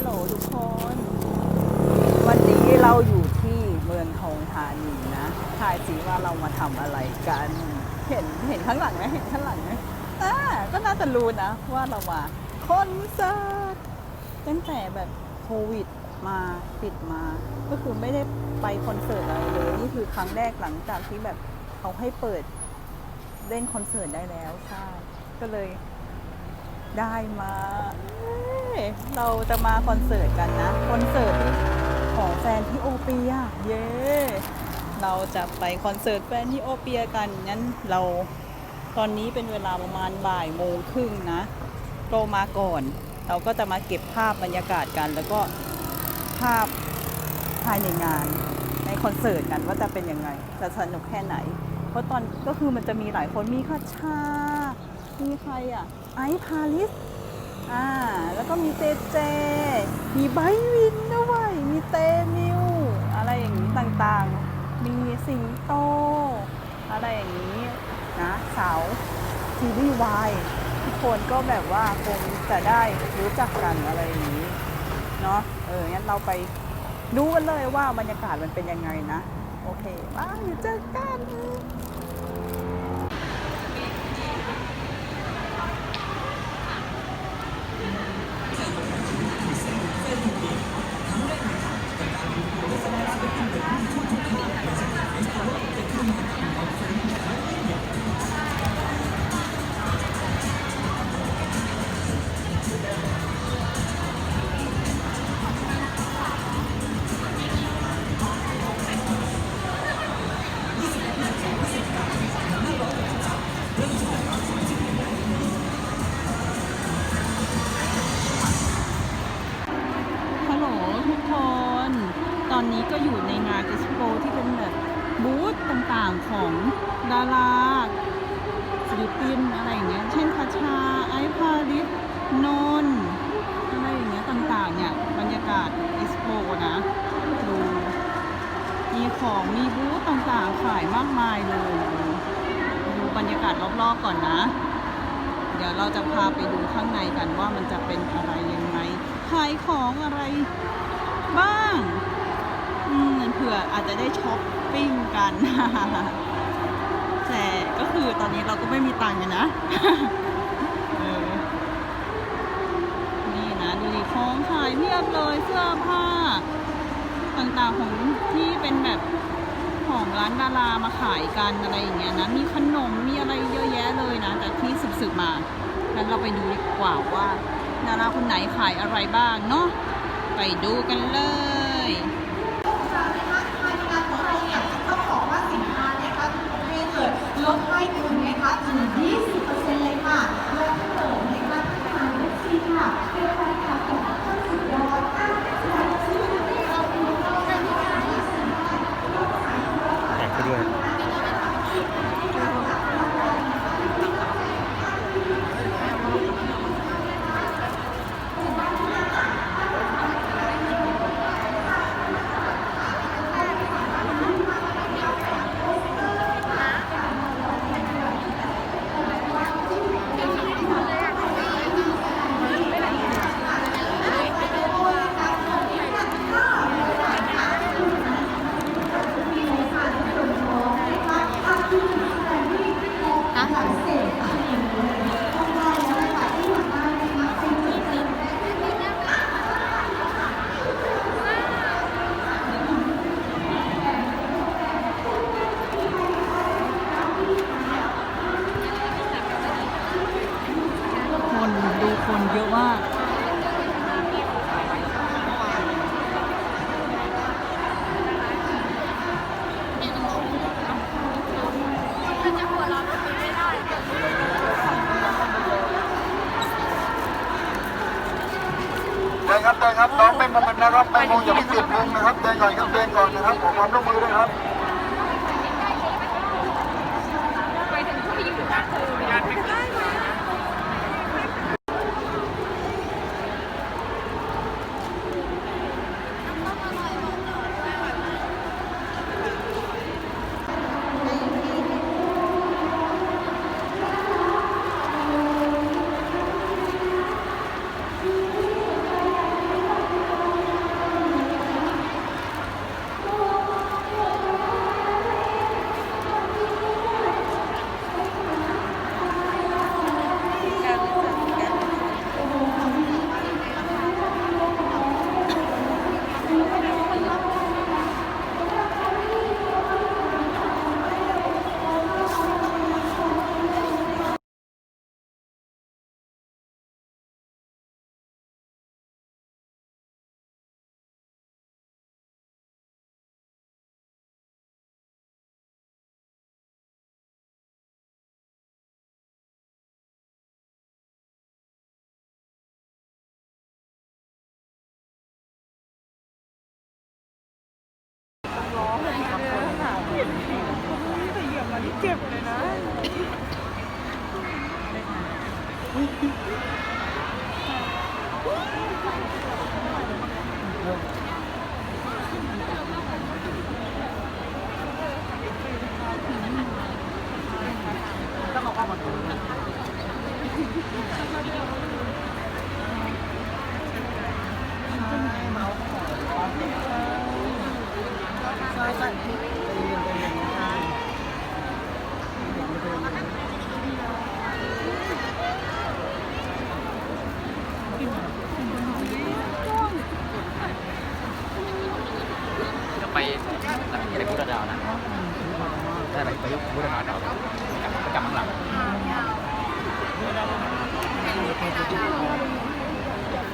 ลโหลทุกคน วันนี้เราอยู่ที่เมืองทองธานีนะทายสิว่าเรามาทำอะไรกัน เห็นเห็นข้างหลังไหมเห็นข้างหลังไหมอ่าก็น่าจะรู้นะ ว่าเรามาคอนเสิร์ตตั้งแต่แบบโควิดมาปิดมา ก็คือไม่ได้ไปคอนเสิร์ตอะไรเลย นี่คือครั้งแรกหลังจากที่แบบเขาให้เปิดเล่นคอนเสิร์ตได้แล้วใช่ก็เลย ได้มาเราจะมาคอนเสิร์ตกันนะ คอนเสิร์ตของแฟนที่โอเปียเย้เราจะไปคอนเสิร์ตแฟนที่โอเปียกันงั้นเราตอนนี้เป็นเวลาประมาณบ่ายโมงครึ่งนะโตมาก่อน เราก็จะมาเก็บภาพบรรยากาศกัน แล้วก็ภาพภายในงานในคอนเสิร์ตกันว่าจะเป็นยังไงจะสนุกแค่ไหน เพราะตอนก็คือมันจะมีหลายคนมีคัชชา มีใครอะ ไอซ์พาลิสอ่าแล้วก็มีเจเจ มีไบวินด้วยมีเตนิวอะไรอย่างนี้ต่างๆ มีสิงโต อะไรอย่างนี้นะสาวทีวีวายทุกคนก็แบบว่าคงจะได้รู้จักกันอะไรอย่างนี้เนาะเอองั้นเราไปดูกันเลยว่าบรรยากาศมันเป็นยังไงนะ โอเคบ้ายเจอกัน นี้ก็อยู่ในงานเอ็กซ์โปที่เป็นแบบบูธต่างๆของดาราศิลปินอะไรอย่างเงี้ย เช่นคาชา ไอพาริสนนอะไรอย่างเงี้ยต่างๆเนี่ยบรรยากาศเอ็กซ์โปนะดูมีของมีบูธต่างๆขายมากมายเลยดูดูบรรยากาศรอบๆก่อนนะ เดี๋ยวเราจะพาไปดูข้างในกันว่ามันจะเป็นอะไรยังไงขายของอะไรบ้าง ผื่ออาจจะได้ช้อปปิ้งกันแต่ก็คือตอนนี้เราก็ไม่มีตังค์กันนะนี่นะดูดิของขายเพียบเลยเสื้อผ้า ต่างๆของที่เป็นแบบของร้านดารามาขายกันอะไรอย่างเงี้ยนะ มีขนมมีอะไรเยอะแยะเลยนะจากที่สืบๆมางั้นเราไปดูดีกว่าว่าดาราคนไหนขายอะไรบ้างเนาะไปดูกันเลย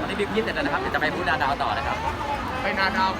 วันนี้บิ๊กยินเสร็จแล้วนะครับเดี๋ยวจะไปพูดนาดาวต่อนะครับ ไปนาดาว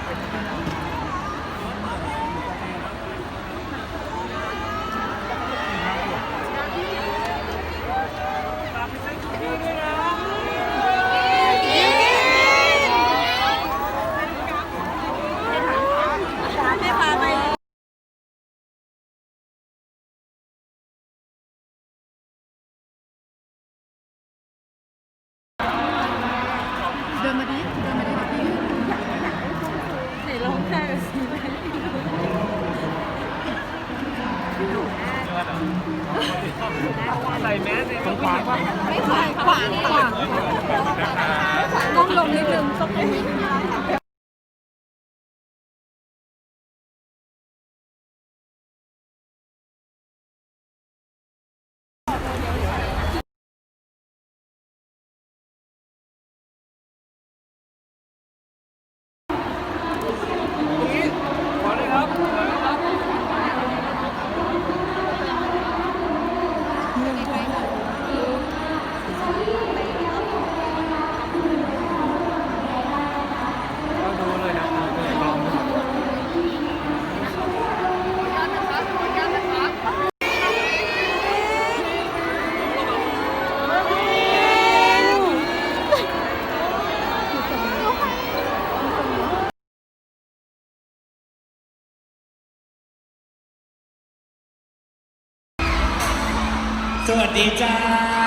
สวัสดีจ้า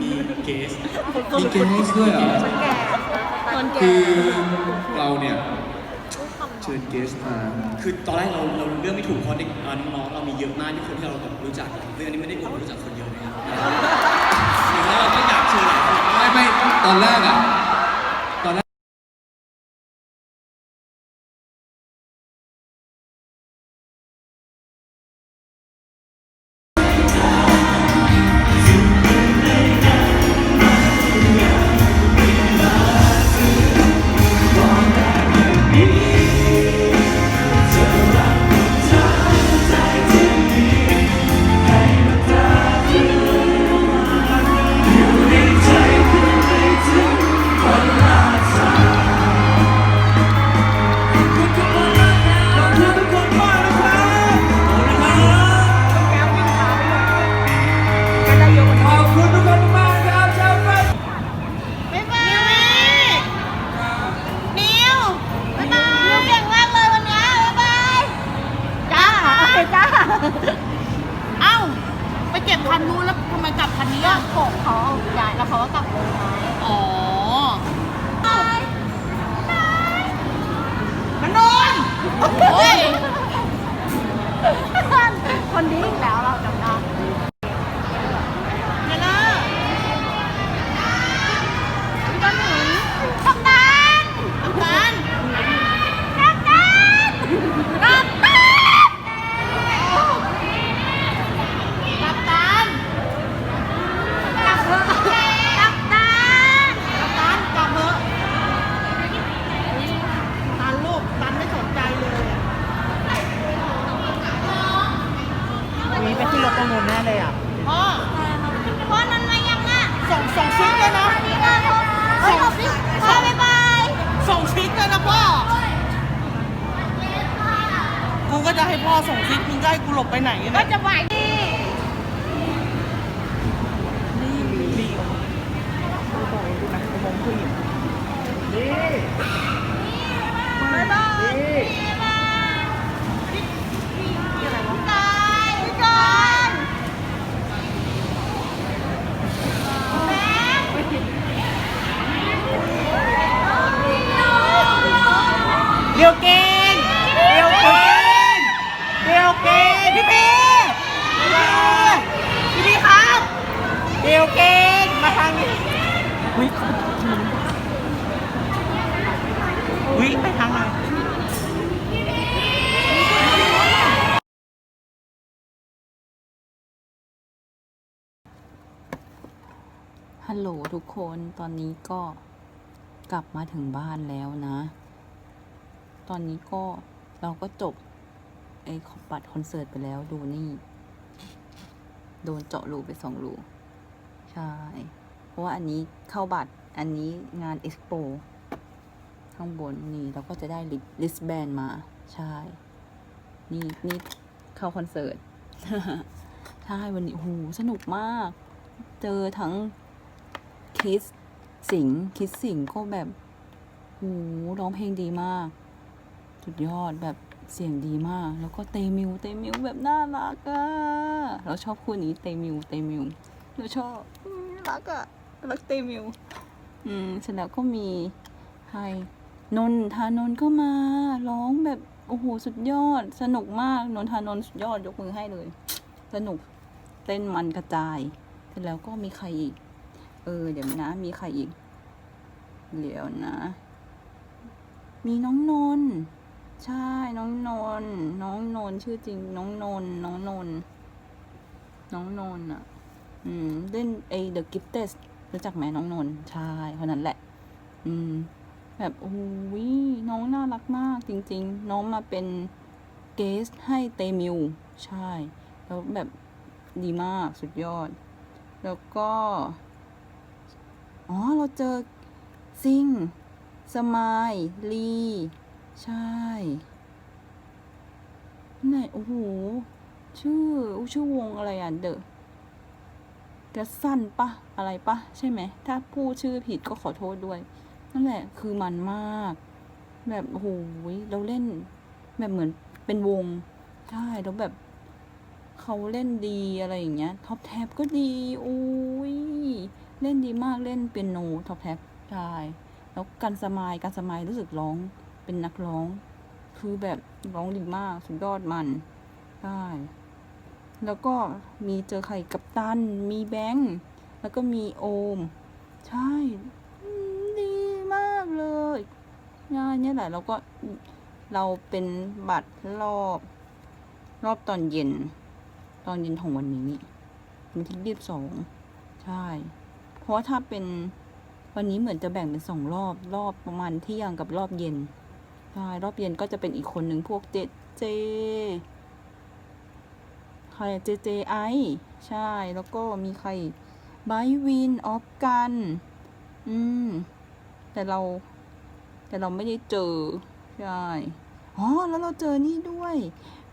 มีแบบมีเกส มีเกสด้วยเหรอคนแก่คือเราเนี่ยเชิญเกสมาคือตอนแรกเราเราเรื่องไม่ถูกเพราะเด็กเอ่อน้องๆเรามีเยอะมากที่คนที่เราแบบรู้จักเรื่องนี้ไม่ได้ผมรู้จักคนเยอะนะครับหรือว่าเราก็อยากเชิญหลายคน ไม่ไม่ตอนแรกอะ ฮัลโหลทุกคนตอนนี้ก็กลับมาถึงบ้านแล้วนะ ตอนนี้ก็เราก็จบไอ้บัตรคอนเสิร์ตไปแล้วดูนี่ โดนเจาะรูไปสองรูใช่ เพราะว่าอันนี้เข้าบัตรอันนี้งานเอ็กโป ข้างบนนี่เราก็จะได้ลิสแบนมา ใช่ นี่นี่เข้าคอนเสิร์ตใช่วันนี้โอ้โหสนุกมาก เจอทั้งคิสสิงคิสสิงก็แบบโอ้โหร้องเพลงดีมาก สุดยอดแบบเสียงดีมาก แล้วก็เตมิว เตมิวแบบน่ารักอะเราชอบคู่นี้เตมิว เตมิวเราชอบรักอะรักเตมิว อืมเสร็จแล้วก็มีใคร นนทานนก็มาร้องแบบโอ้โหสุดยอด สนุกมากนนทานนสุดยอดยกมือให้เลย สนุกเต้นมันกระจายเสร็จแล้วก็มีใครอีก เออ เดี๋ยวนะ มีใครอีกเดี๋ยวนะ มีน้องนนใช่น้องนนน้องนนชื่อจริง น้องนนน้องนนน้องนนอะ อืมเล่นไอ The Gifted รู้จักไหมน้องนนใช่คนนั้นแหละ อืม แบบโอ้ยน้องน่ารักมากจริง ๆ น้องมาเป็นเกสให้เตมิวใช่ แล้วแบบดีมากสุดยอด แล้วก็ อ๋อ เราเจอซิงสมายลีใช่ไหนโอ้โห ชื่ออชื่อวงอะไรอะเดอะกระสั้นปะอะไรปะใช่ไหม ถ้าพูดชื่อผิดก็ขอโทษด้วย นั่นแหละ คือมันมาก แบบโอ้โหเราเล่น แบบเหมือนเป็นวง ใช่แล้วแบบเขาเล่นดีอะไรอย่างเงี้ยท็อปแท็บก็ดีโอ้ยเล่นดีมากเล่นเปียโนท็อปแท็บใช่แล้วการสมายการสมายรู้สึกร้องเป็นนักร้อง คือแบบร้องดีมากสุดยอดมันใช่แล้วก็มีเจอใครกับตัน มีแบงค์ แล้วก็มีโอม ใช่อืมดีมากเลย ง่านเนี้ยแหละแล้วก็เราเป็นบัตรรอบ รอบตอนเย็น ตอนเย็นของวันนี้วันที่ยี่สิบสองใช่ เพราะว่าถ้าเป็นวันนี้เหมือนจะแบ่งเป็นสองรอบรอบประมาณเที่ยงกับรอบเย็นใช่รอบเย็นก็จะเป็นอีกคนหนึ่งพวกเจเจใครเจเจไอใช่ แล้วก็มีใครไบวินออฟกัน อืม แต่เรา แต่เราไม่ได้เจอ ใช่อ๋อแล้วเราเจอนี่ด้วย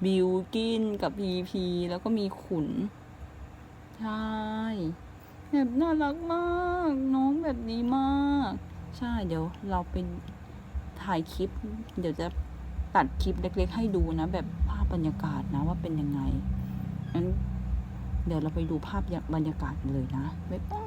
บิวกินกับพีพีแล้วก็มีขุน ใช่แบบน่ารักมาก น้องแบบดีมาก ใช่เดี๋ยวเราไปถ่ายคลิป เดี๋ยวจะตัดคลิปเล็ก ๆ ให้ดูนะ แบบภาพบรรยากาศนะว่าเป็นยังไงงั้นเดี๋ยวเราไปดูภาพบรรยากาศเลยนะบ๊ายบาย